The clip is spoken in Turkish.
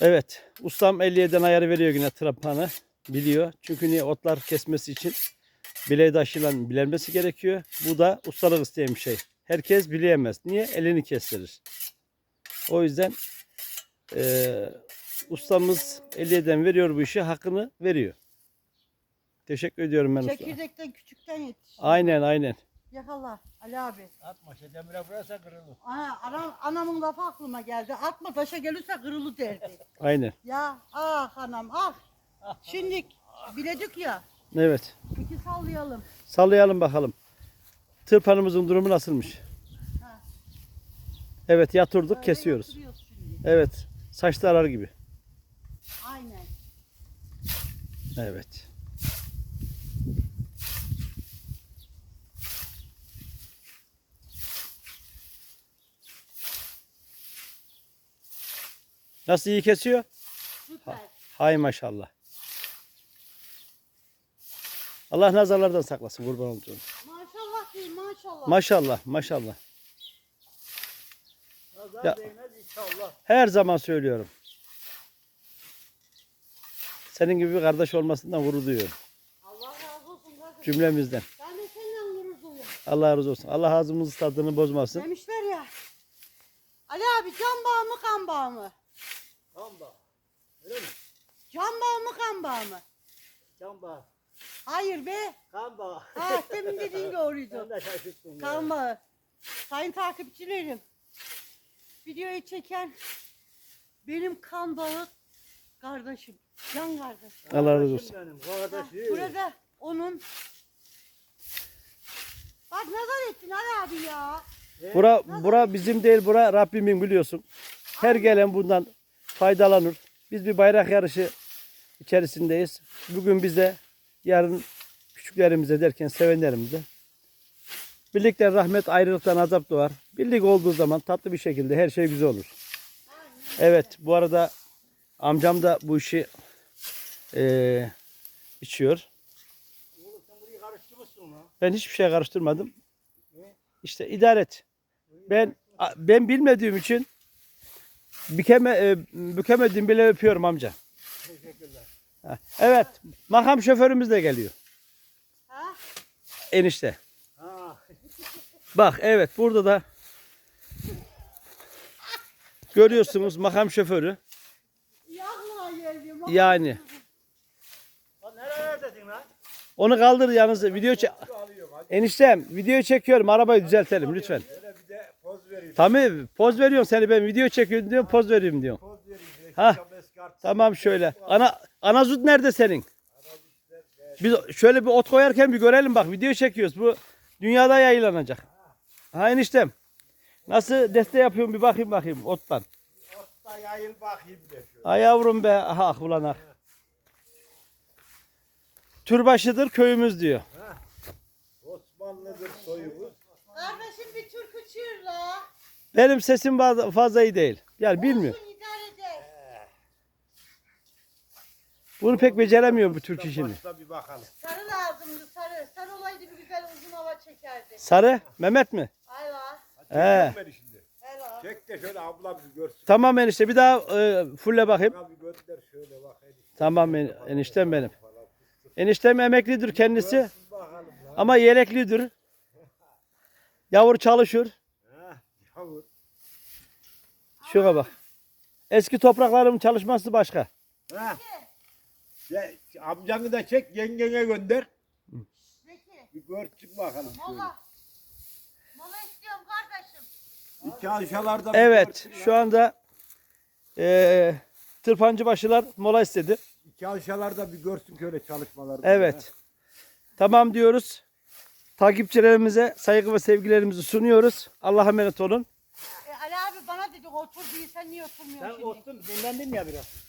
Evet. Ustam 57'den ayarı veriyor yine trapanı. Biliyor. Çünkü niye otlar kesmesi için bileği taşılan bilenmesi gerekiyor. Bu da ustalık isteyen bir şey. Herkes bileyemez. Niye? Elini kestirir. O yüzden eee ustamız 57'den veriyor bu işi. Hakkını veriyor. Teşekkür ediyorum ben usta. Çekirdekten küçükten yetiş. Aynen aynen. Yakala Ali abi. Atma şey demire vurarsa kırılır. Ana, anam, anamın lafı aklıma geldi. Atma taşa gelirse kırılı derdi. Aynen. ya ah anam ah. Şimdi biledik ya. Evet. İki sallayalım. Sallayalım bakalım. Tırpanımızın durumu nasılmış? Ha. Evet yatırdık Böyle kesiyoruz. şimdi. Evet. Saçlı arar gibi. Aynen. Evet. Nasıl iyi kesiyor? Süper. Hay maşallah. Allah nazarlardan saklasın kurban olduğum. Maşallah değil maşallah. Maşallah maşallah. Nazar Ya. değmez inşallah. Her zaman söylüyorum. Senin gibi bir kardeş olmasından gurur duyuyorum. Allah razı olsun kardeşim. Cümlemizden. Ben de seninle gurur duyuyorum. Allah razı olsun. Allah ağzımızın tadını bozmasın. Demişler ya. Ali abi can bağı mı kan bağı mı? Kamba. Öyle mi? Can bağı mı kan bağı mı? Kamba. Hayır be. Kamba. Ha demin dediğin Ben doğruydu. de şaşırttım. ya. Kan bağı. Sayın takipçilerim. Videoyu çeken benim kan bağı kardeşim. Can kardeşim. Allah razı olsun. Benim Ha, kardeşim. burada onun Bak nazar ettin Ali abi ya. Bura, bura bizim değil, bura Rabbimin biliyorsun. Her gelen bundan faydalanır. Biz bir bayrak yarışı içerisindeyiz. Bugün bize, yarın küçüklerimize derken sevenlerimize. Birlikten rahmet, ayrılıktan azap doğar. Birlik olduğu zaman tatlı bir şekilde her şey güzel olur. Evet, bu arada amcam da bu işi eee, içiyor. Ben hiçbir şey karıştırmadım. İşte idare et. Ben ben bilmediğim için bükeme, e, bükemediğim bile öpüyorum amca. Teşekkürler. Evet, makam şoförümüz de geliyor. Ha? Enişte. Ha. Bak evet burada da görüyorsunuz makam şoförü. Yani onu kaldır yalnız video çek. Eniştem video çekiyorum arabayı düzeltelim lütfen. Şöyle bir de poz vereyim. Tabii poz veriyorsun seni ben video çekiyorum diyorum poz veriyorum diyorum. Poz vereyim. Ha. Tamam şöyle. Ana anazut nerede senin? Biz şöyle bir ot koyarken bir görelim bak video çekiyoruz. Bu dünyada yayınlanacak. Ha eniştem. Nasıl deste yapıyorum bir bakayım bakayım ottan. Otta yayıl bakayım de şöyle. Ay yavrum be. Ah ulan ah. Türbaşıdır köyümüz diyor. Osmanlıdır soyumuz. Kardeşim bir türkü çığır la. Benim sesim fazla, fazla iyi değil. Yani bilmiyorum. Olsun idare. Bunu pek beceremiyorum bu Türk işini. Başta bir bakalım. Sarı lazımdı sarı. Sarı olaydı bir güzel uzun hava çekerdi. Sarı Mehmet mi? Ayla. He. Çek beni şimdi. Ayla. Çek de şöyle abla bir görsün. Tamam enişte bir daha e, fulle bakayım. Bana bir gönder şöyle bakayım. Tamam en, eniştem benim. Eniştem emeklidir kendisi. Bakalım lan. Ama yeleklidir. Yavur çalışır. Ha, yavur. Şuna bak. Eski topraklarımın çalışması başka. Ha. Ya, amcanı da çek yengene gönder. Zeki. Bir görsün bakalım şöyle. Mola. Mola istiyorum kardeşim. İki aşağılarda bir Evet görsün şu anda eee tırpancı başılar mola istedi. İki aşağılarda bir görsün şöyle çalışmaları. Evet. Tamam diyoruz. Takipçilerimize saygı ve sevgilerimizi sunuyoruz. Allah'a emanet olun. E, Ali abi bana dedi otur diye sen niye oturmuyorsun Sen şimdi? ottun dinlendin ya biraz.